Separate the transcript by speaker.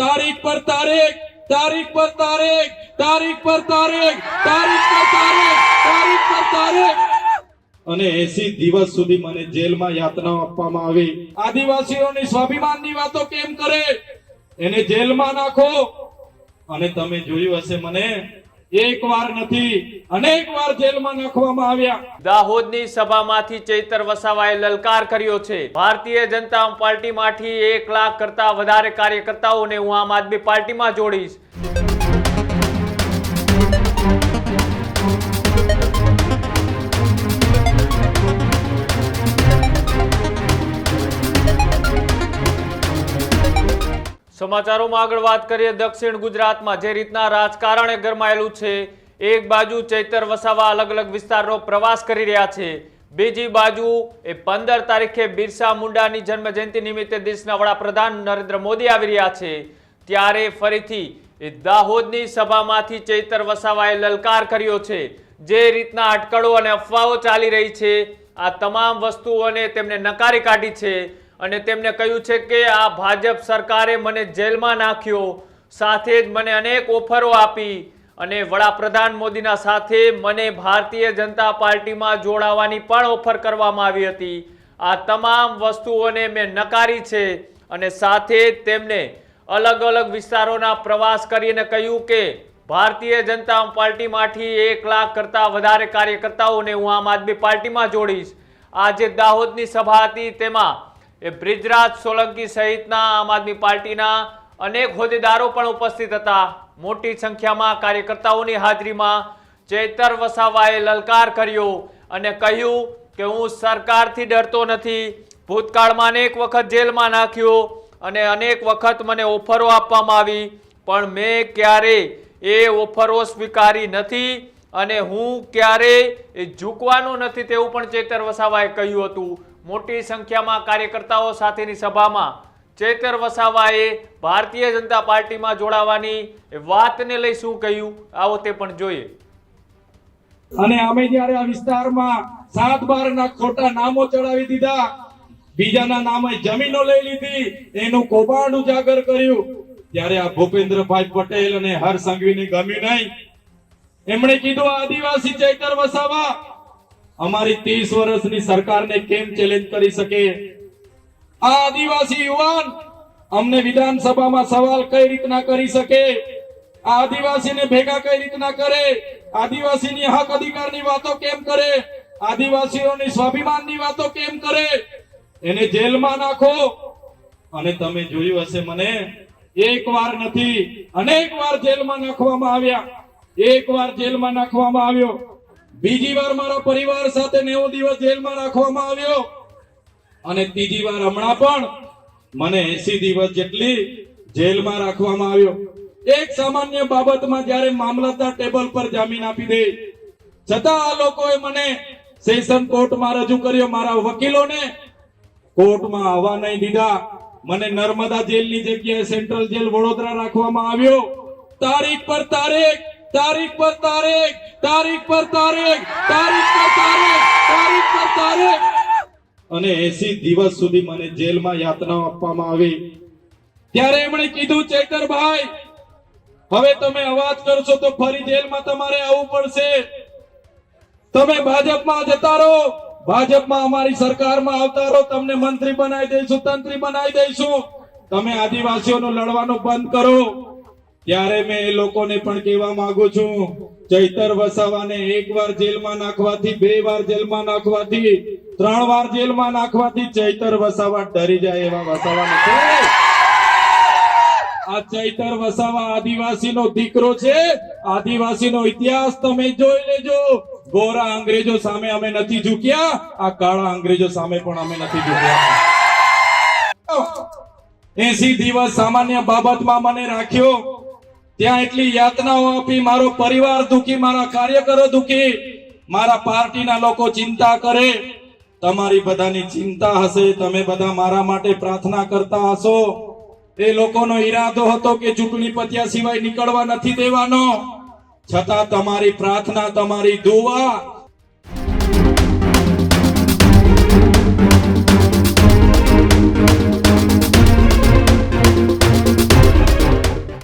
Speaker 1: તારીખ પર તારીખ તારીખ પર તારીખ તારીખ પર તારીખ તારીખ પર તારીખ તારીખ પર તારીખ. અને એસી દિવસ સુધી મને જેલમાં યાતના આપવામાં આવી. આદિવાસીઓની સ્વાભિમાનની વાતો કેમ કરે? એને જેલમાં નાખો. અને તમે જોયું હશે મને એક વાર નથી, અનેક વાર જેલમાં નાખવામાં આવ્યા.
Speaker 2: દાહોદની સભામાંથી ચૈતર વસાવાએ લલકાર કર્યો છે. ભારતીય જનતા પાર્ટીમાંથી એક લાખ કરતા વધારે કાર્યકર્તાઓને હું આમ આદમી પાર્ટીમાં જોડીશ. સમાચારોમાં આગળ વાત કરીએ દક્ષિણ ગુજરાતમાં. જે રીતના રાજકારણે ગરમાયેલું છે, એક બાજુ ચૈતર વસાવા અલગ અલગ વિસ્તારનો પ્રવાસ કરી રહ્યા છે. બીજી બાજુ એ પંદર તારીખે બિરસા મુંડાની જન્મજયંતિ નિમિત્તે દેશના વડાપ્રધાન નરેન્દ્ર મોદી આવી રહ્યા છે. ત્યારે ફરીથી એ દાહોદની સભામાંથી ચૈતર વસાવાએ લલકાર કર્યો છે. જે રીતના અટકળો અને અફવાઓ ચાલી રહી છે, આ તમામ વસ્તુઓને તેમણે નકારી કાઢી છે. અને તેમણે કહ્યું છે કે આ ભાજપ સરકારે મને જેલમાં નાખ્યો, સાથે જ મને અનેક ઓફરો આપી અને વડાપ્રધાન મોદીના સાથે મને ભારતીય જનતા પાર્ટીમાં જોડાવાની પણ ઓફર કરવામાં આવી હતી. આ તમામ વસ્તુઓને મેં નકારી છે અને સાથે જ તેમને અલગ અલગ વિસ્તારોના પ્રવાસ કરીને કહ્યું કે ભારતીય જનતા પાર્ટીમાંથી એક લાખ કરતાં વધારે કાર્યકર્તાઓને હું આમ આદમી પાર્ટીમાં જોડીશ. આજે દાહોદની સભા હતી, તેમાં એ બ્રિજરાજ સોલંકી સહિતના આમ આદમી પાર્ટીના અનેક હોદ્દેદારો પણ ઉપસ્થિત હતા. મોટી સંખ્યામાં કાર્યકર્તાઓની હાજરીમાં ચેતર વસાવાએ લલકાર કર્યો અને કહ્યું કે હું સરકારથી ડરતો નથી. ભૂતકાળમાં અનેક વખત જેલમાં નાખ્યો અને અનેક વખત મને ઓફરો આપવામાં આવી. પણ મેં ક્યારે એ ઓફરો સ્વીકારી નથી અને હું ક્યારે એ ઝૂકવાનો નથી તેવું પણ ચેતર વસાવાએ કહ્યું હતું. મોટી સંખ્યામાં કાર્યકર્તાઓ સાથેની સભામાં ચેતર વસાવાએ ભારતીય જનતા પાર્ટીમાં જોડાવાની વાતને લઈ શું કહ્યું? આવો તે પણ જોઈએ.
Speaker 1: અને અમે જ્યારે આ વિસ્તારમાં સાત બાર ના ખોટા નામો ચડાવી દીધા, બીજાના નામે જમીનો લઈ લીધી, એનું કૌભાંડ ઉજાગર કર્યું. ત્યારે આ ભૂપેન્દ્રભાઈ પટેલ અને હર સંઘવીને ગમ્યું નહીં. એમણે કીધું આદિવાસી ચેતર વસાવા અમારી ત્રીસ વર્ષની સરકારને કેમ ચેલેન્જ કરી શકે? આ આદિવાસી યુવાન અમને વિધાનસભામાં સવાલ કઈ રીતના કરી શકે? આ આદિવાસીને ભેગા કઈ રીતના કરે? આદિવાસીની હક અધિકારની વાતો કેમ કરે? આદિવાસીઓની સ્વાભિમાનની વાતો કેમ કરે? એને જેલમાં નાખો. અને તમે જોયું હશે મને, એક વાર નથી, અનેક વાર જેલમાં નાખવામાં આવ્યા. એક વાર જેલમાં નાખવામાં આવ્યો. બીજી વાર મારા પરિવાર સાથે નેવો દિવસ જેલમાં રાખવામાં આવ્યો. અને ત્રીજી વાર હમણાં પણ મને એસી દિવસ જેટલી જેલમાં રાખવામાં આવ્યો. એક સામાન્ય બાબતમાં જ્યારે મામલતદાર ટેબલ પર જામીન આપી દે, છતાં આ લોકોએ મને સેશન કોર્ટમાં રજૂ કર્યો. મારા વકીલોને કોર્ટમાં આવવા નહીં દીધા. મને નર્મદા જેલની જગ્યાએ સેન્ટ્રલ જેલ વડોદરા રાખવામાં આવ્યો. તારીખ પર તારીખ તારીખ પર તારીખ તારીખ પર તારીખ તારીખ પર તારીખ તારીખ પર તારીખ. અને એસી દિવસ સુધી મને જેલમાં યાતનાઓ આપવામાં આવી. ત્યારે એમણે કીધું ચેતરભાઈ હવે તમે અવાજ કરશો તો ફરી જેલમાં તમારે આવવું પડશે. તમે ભાજપમાં જતા રહો. ભાજપમાં અમારી સરકારમાં આવતા રહો. તમને મંત્રી બનાવી દઈશું, તંત્રી બનાવી દઈશું. તમે આદિવાસીઓનો લડવાનું બંધ કરો. ત્યારે મેં એ લોકોને પણ કહેવા માંગુ છું, ચૈતર વસાવાને એક વાર જેલમાં નાખવાથી, બે વાર જેલમાં નાખવાથી, ત્રણ વાર જેલમાં નાખવાથી ચૈતર વસાવા ડરી જાય એવા વસાવા આ ચૈતર વસાવા આદિવાસીનો દીકરો છે. આદિવાસીનો ઇતિહાસ તમે જોઈ લેજો. ગોરા અંગ્રેજો સામે અમે નથી ઝૂક્યા. આ કાળા અંગ્રેજો સામે પણ અમે નથી ઝૂક્યા. એસી દિવસ સામાન્ય બાબતમાં મને રાખ્યો. ત્યાં એટલી યાતનાઓ આપી, મારો પરિવાર દુખી, મારા કાર્યકરો દુખી, મારા પાર્ટીના લોકો ચિંતા કરે. તમારી બધાની ચિંતા હશે, તમે બધા મારા માટે પ્રાર્થના કરતા હશો. એ લોકોનો ઈરાદો હતો કે ચૂંટણી પત્યા સિવાય નીકળવા નથી દેવાનો. છતાં તમારી પ્રાર્થના, તમારી દુઆ